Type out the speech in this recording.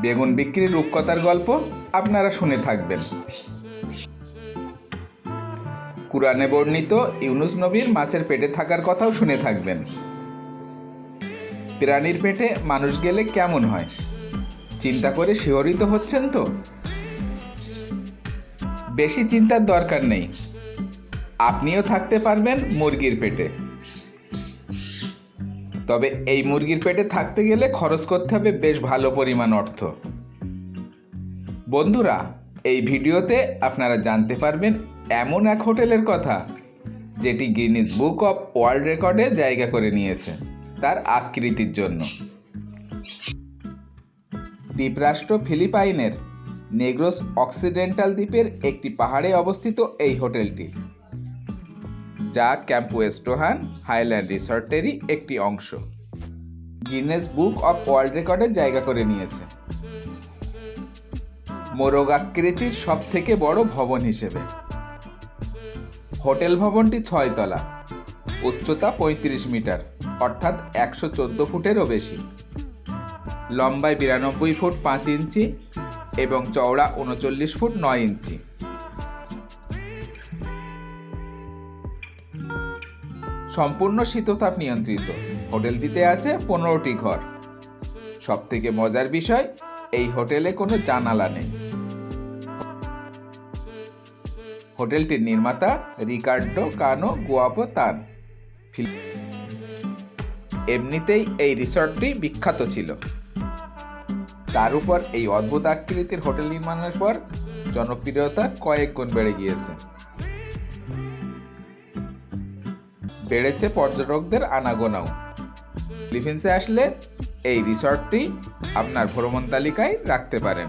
বেগুন বিক্রির রূপকথার গল্প আপনারা শুনে থাকবেন। কুরআনে বর্ণিত ইউনুস নবীর মাছের পেটে থাকার কথাও শুনে থাকবেন। প্রাণীর পেটে মানুষ গেলে কেমন হয়? চিন্তা করে শিহরিত হচ্ছেন তো? বেশি চিন্তার দরকার নেই। আপনিও থাকতে পারবেন মুরগির পেটে। তবে এই মুরগির পেটে থাকতে গেলে খরচ করতে হবে বেশ ভালো পরিমাণ অর্থ। বন্ধুরা, এই ভিডিওতে আপনারা জানতে পারবেন এমন এক হোটেলের কথা, যেটি গিনিস বুক অফ ওয়ার্ল্ড রেকর্ডে জায়গা করে নিয়েছে তার আকৃতির জন্য। দ্বীপরাষ্ট্র ফিলিপাইনের নেগ্রোস অক্সিডেন্টাল দ্বীপের একটি পাহাড়ে অবস্থিত এই হোটেলটি, যা ক্যাম্প ওয়েস্টোহান হাইল্যান্ড রিসর্টেরই একটি অংশ। গিনেস বুক অফ ওয়ার্ল্ড রেকর্ডে জায়গা করে নিয়েছে। মোরগ আকৃতির সব থেকে বড় ভবন হিসেবে। হোটেল ভবনটি ছয়তলা উচ্চতা পঁয়ত্রিশ মিটার, অর্থাৎ একশো চোদ্দ ফুটেরও বেশি। লম্বায় বিরানব্বই ফুট পাঁচ ইঞ্চি এবং চওড়া উনচল্লিশ ফুট নয় ইঞ্চি। সম্পূর্ণ শীততাপ নিয়ন্ত্রিত। হোটেলটিতে আছে পনেরোটি ঘর। সব থেকে মজার বিষয়, এই হোটেলে কোনো জানালা নেই। হোটেলটির নির্মাতা রিকার্ডো কানো গুয়াপো তান। এমনিতেই এই রিসর্টটি বিখ্যাত ছিল। তার উপর এই অদ্ভুত আকৃতির হোটেল নির্মাণের পর জনপ্রিয়তা কয়েক গুণ বেড়ে গিয়েছে। বেড়েছে পর্যটকদের আনাগোনাও। ফিলিপিন্সে আসলে এই রিসর্টটি আপনার ভ্রমণ তালিকায় রাখতে পারেন।